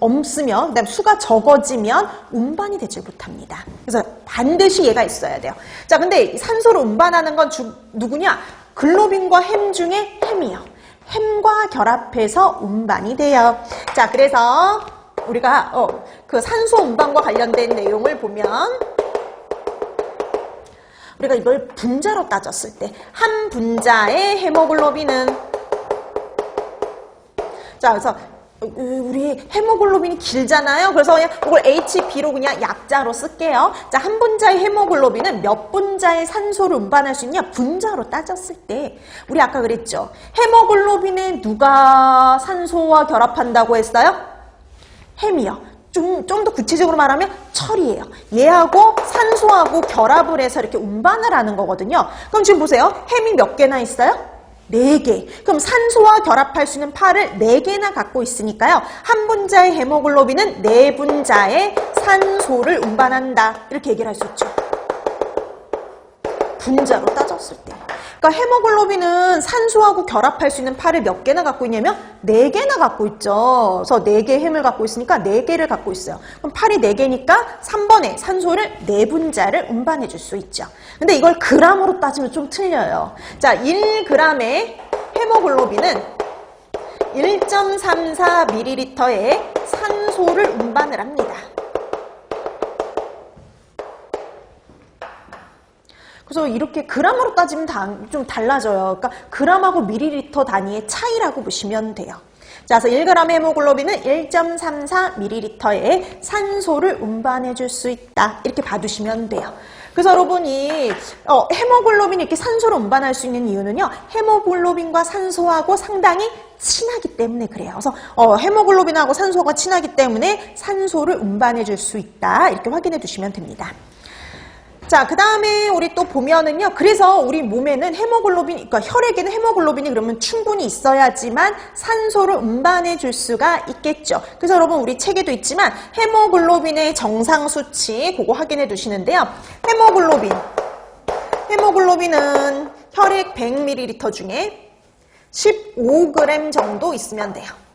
없으면, 그다음 수가 적어지면 운반이 되질 못합니다. 그래서 반드시 얘가 있어야 돼요. 자, 근데 산소를 운반하는 건 주- 누구냐? 글로빈과 햄 중에 햄이요. 햄과 결합해서 운반이 돼요. 자, 그래서 우리가 어, 그 산소 운반과 관련된 내용을 보면 우리가 이걸 분자로 따졌을 때 한 분자의 헤모글로빈은 자 그래서 우리 헤모글로빈이 길잖아요. 그래서 그냥 이걸 HB로 그냥 약자로 쓸게요. 자, 한 분자의 헤모글로빈은 몇 분자의 산소를 운반할 수 있냐? 분자로 따졌을 때 우리 아까 그랬죠. 헤모글로빈에 누가 산소와 결합한다고 했어요? 햄이요. 좀, 좀 더 구체적으로 말하면 철이에요. 얘하고 산소하고 결합을 해서 이렇게 운반을 하는 거거든요. 그럼 지금 보세요. 햄이 몇 개나 있어요? 네 개. 그럼 산소와 결합할 수 있는 팔을 네 개나 갖고 있으니까요. 한 분자의 헤모글로빈은 네 분자의 산소를 운반한다. 이렇게 얘기를 할 수 있죠. 분자로 따졌을 때. 그러니까 헤모글로빈은 산소하고 결합할 수 있는 팔을 몇 개나 갖고 있냐면 네 개나 갖고 있죠. 그래서 네 개의 햄을 갖고 있으니까 네 개를 갖고 있어요. 그럼 팔이 네 개니까 3번에 산소를 네 분자를 운반해 줄 수 있죠. 근데 이걸 그람으로 따지면 좀 틀려요. 자, 1g의 헤모글로빈은 1.34ml의 산소를 운반을 합니다. 그래서 이렇게 그람으로 따지면 다 좀 달라져요. 그러니까 그람하고 미리리터 단위의 차이라고 보시면 돼요. 자, 그래서 1g 헤모글로빈은 1.34ml의 산소를 운반해 줄 수 있다. 이렇게 봐두시면 돼요. 그래서 여러분이 어, 헤모글로빈이 이렇게 산소를 운반할 수 있는 이유는요. 헤모글로빈과 산소하고 상당히 친하기 때문에 그래요. 그래서 어, 헤모글로빈하고 산소가 친하기 때문에 산소를 운반해 줄 수 있다. 이렇게 확인해 두시면 됩니다. 자, 그 다음에 우리 또 보면은요. 그래서 우리 몸에는 헤모글로빈, 그러니까 혈액에는 헤모글로빈이 그러면 충분히 있어야지만 산소를 운반해 줄 수가 있겠죠. 그래서 여러분 우리 책에도 있지만 헤모글로빈의 정상 수치 그거 확인해 두시는데요. 헤모글로빈. 헤모글로빈은 혈액 100ml 중에 15g 정도 있으면 돼요.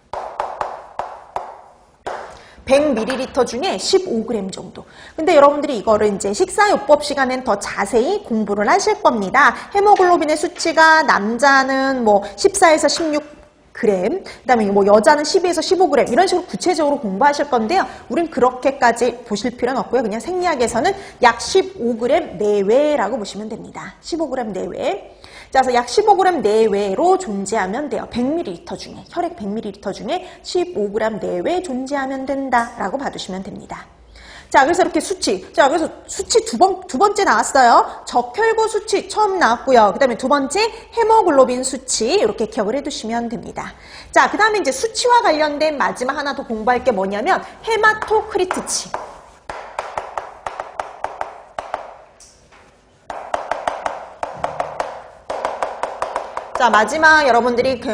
100ml 중에 15g 정도. 근데 여러분들이 이거를 이제 식사요법 시간엔 더 자세히 공부를 하실 겁니다. 헤모글로빈의 수치가 남자는 뭐 14에서 16 그램, 그다음에 뭐 여자는 12에서 15g 이런 식으로 구체적으로 공부하실 건데요. 우린 그렇게까지 보실 필요는 없고요. 그냥 생리학에서는 약 15g 내외라고 보시면 됩니다. 15g 내외. 자, 그래서 약 15g 내외로 존재하면 돼요. 100ml 중에 혈액 100ml 중에 15g 내외 존재하면 된다라고 봐두시면 됩니다. 자, 그래서 이렇게 수치. 자, 그래서 수치 두 번, 두 번째 나왔어요. 적혈구 수치 처음 나왔고요. 그 다음에 두 번째 헤모글로빈 수치. 이렇게 기억을 해두시면 됩니다. 자, 그 다음에 이제 수치와 관련된 마지막 하나 더 공부할 게 뭐냐면 헤마토크리트치. 자, 마지막 여러분들이 그